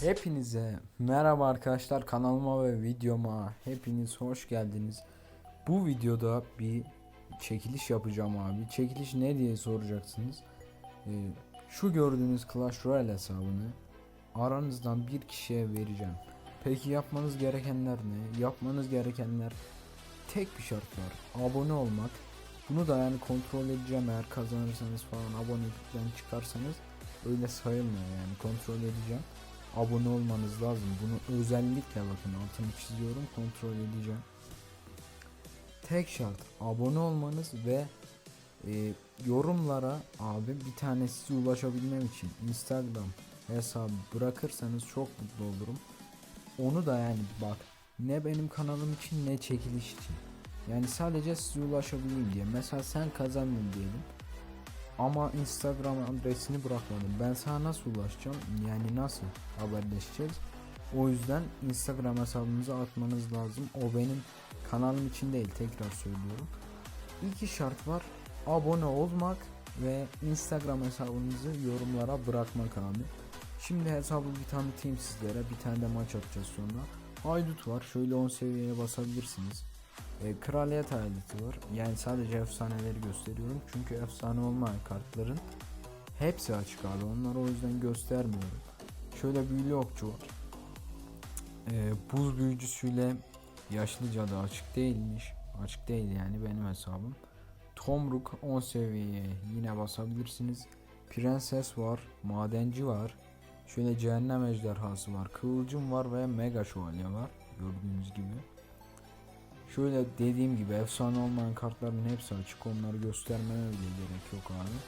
Hepinize merhaba arkadaşlar kanalıma ve videoma hepiniz hoş geldiniz. Bu videoda bir çekiliş yapacağım abi. Çekiliş ne diye soracaksınız. Ee, şu gördüğünüz Clash Royale hesabını aranızdan bir kişiye vereceğim. Peki yapmanız gerekenler ne? Yapmanız gerekenler tek bir şart var. Abone olmak. Bunu da yani kontrol edeceğim eğer kazanırsanız falan abonelikten çıkarsanız öyle sayılmıyor yani kontrol edeceğim abone olmanız lazım. Bunu özellikle bakın altını çiziyorum kontrol edeceğim. Tek şart abone olmanız ve e, yorumlara abi bir tane size ulaşabilmem için Instagram hesabı bırakırsanız çok mutlu olurum. Onu da yani bak ne benim kanalım için ne çekiliş için. Yani sadece size ulaşabileyim diye. Mesela sen kazandın diyelim. Ama Instagram adresini bırakmadım. Ben sana nasıl ulaşacağım? Yani nasıl haberleşeceğiz? O yüzden Instagram hesabınıza atmanız lazım. O benim kanalım için değil tekrar söylüyorum. İki şart var. Abone olmak ve Instagram hesabınızı yorumlara bırakmak abi. Şimdi hesabı bir tanıtayım sizlere. Bir tane de maç atacağız sonra. Haydut var. Şöyle 10 seviyeye basabilirsiniz. E, kraliyet hayaleti var. Yani sadece efsaneleri gösteriyorum. Çünkü efsane olmayan kartların hepsi açık abi. Onları o yüzden göstermiyorum. Şöyle büyülü okçu var. E, buz büyücüsüyle yaşlı cadı açık değilmiş. Açık değil yani benim hesabım. Tomruk 10 seviyeye yine basabilirsiniz. Prenses var. Madenci var. Şöyle cehennem ejderhası var. Kıvılcım var ve mega şövalye var. Gördüğünüz gibi. Şöyle dediğim gibi efsane olmayan kartların hepsi açık. Onları göstermeme bile gerek yok abi.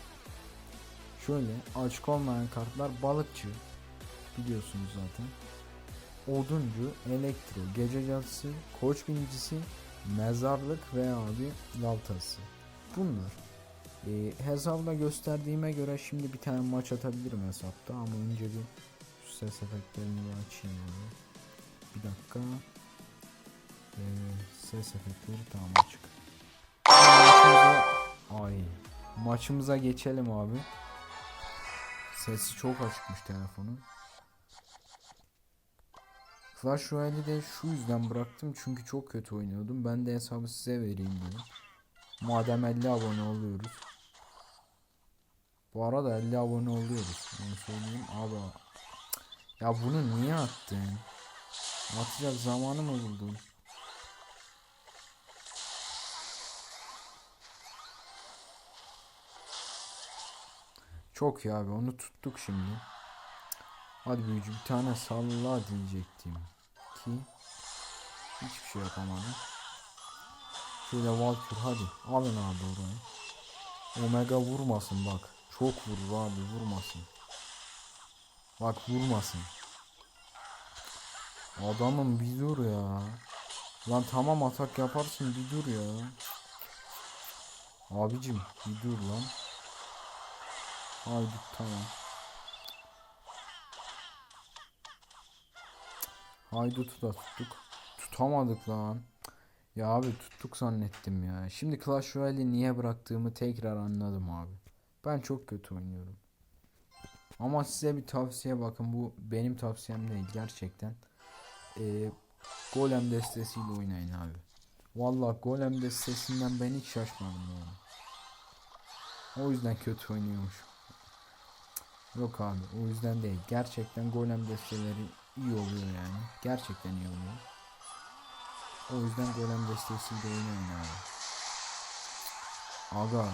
Şöyle açık olmayan kartlar balıkçı. Biliyorsunuz zaten. Oduncu, elektro, gece cadısı, koç binicisi, mezarlık ve abi lavtası. Bunlar. Ee, hesabda gösterdiğime göre şimdi bir tane maç atabilirim hesapta ama önce bir ses efektlerini açayım abi. Bir dakika. Ee, ses efektleri tamam açık. Ay maçımıza geçelim abi. Sesi çok açıkmış telefonun. Clash Royale'i de şu yüzden bıraktım çünkü çok kötü oynuyordum. Ben de hesabı size vereyim dedim. Madem 50 abone oluyoruz. Bu arada 50 abone oluyoruz. Onu söyleyeyim. Abi ya bunu niye attın? Atacak zamanı mı buldun? Çok iyi abi onu tuttuk şimdi. Hadi büyücü bir tane salla diyecektim. Ki hiçbir şey yapamadım. Şöyle Valkür hadi alın abi orayı. Omega vurmasın bak. Çok vurur abi vurmasın. Bak vurmasın. Adamım bir dur ya. Lan tamam atak yaparsın bir dur ya. Abicim bir dur lan. Haydi tamam. Haydutu da tuttuk. Tutamadık lan. Ya abi tuttuk zannettim ya. Şimdi Clash Royale'i niye bıraktığımı tekrar anladım abi. Ben çok kötü oynuyorum. Ama size bir tavsiye bakın bu benim tavsiyem değil gerçekten. Ee, golem destesiyle oynayın abi. Vallahi golem destesinden ben hiç şaşmadım yani. O yüzden kötü oynuyormuş. Yok abi o yüzden değil. Gerçekten golem desteleri iyi oluyor yani. Gerçekten iyi oluyor. O yüzden golem destesiyle oynayın abi. Aga.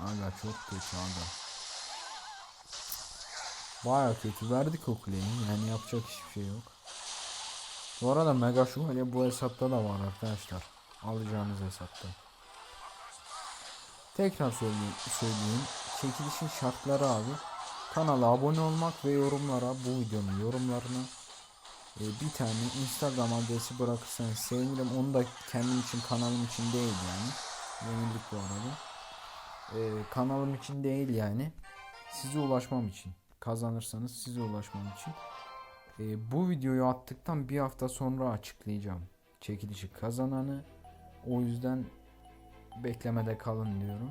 Aga çok kötü aga. Baya kötü. Verdik o kuleyi. Yani yapacak hiçbir şey yok. Bu arada Mega Şövalye bu hesapta da var arkadaşlar. Alacağınız hesapta. Tekrar söyleyeyim, söyleyeyim. Çekilişin şartları abi. Kanala abone olmak ve yorumlara bu videonun yorumlarına e, bir tane Instagram adresi bırakırsanız sevinirim. Onu da kendim için kanalım için değil yani. Yenildik bu arada. E, kanalım için değil yani. Size ulaşmam için. Kazanırsanız size ulaşmam için. E, bu videoyu attıktan bir hafta sonra açıklayacağım. Çekilişi kazananı. O yüzden beklemede kalın diyorum.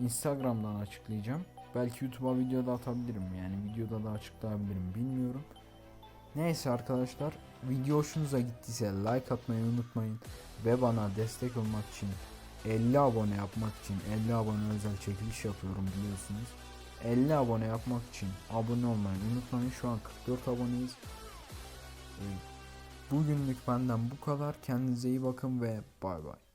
Instagram'dan açıklayacağım. Belki YouTube'a video da atabilirim yani videoda da açıklayabilirim bilmiyorum. Neyse arkadaşlar video hoşunuza gittiyse like atmayı unutmayın ve bana destek olmak için 50 abone yapmak için 50 abone özel çekiliş yapıyorum biliyorsunuz. 50 abone yapmak için abone olmayı unutmayın. Şu an 44 aboneyiz. Ee, Bugünlük benden bu kadar. Kendinize iyi bakın ve bay bay.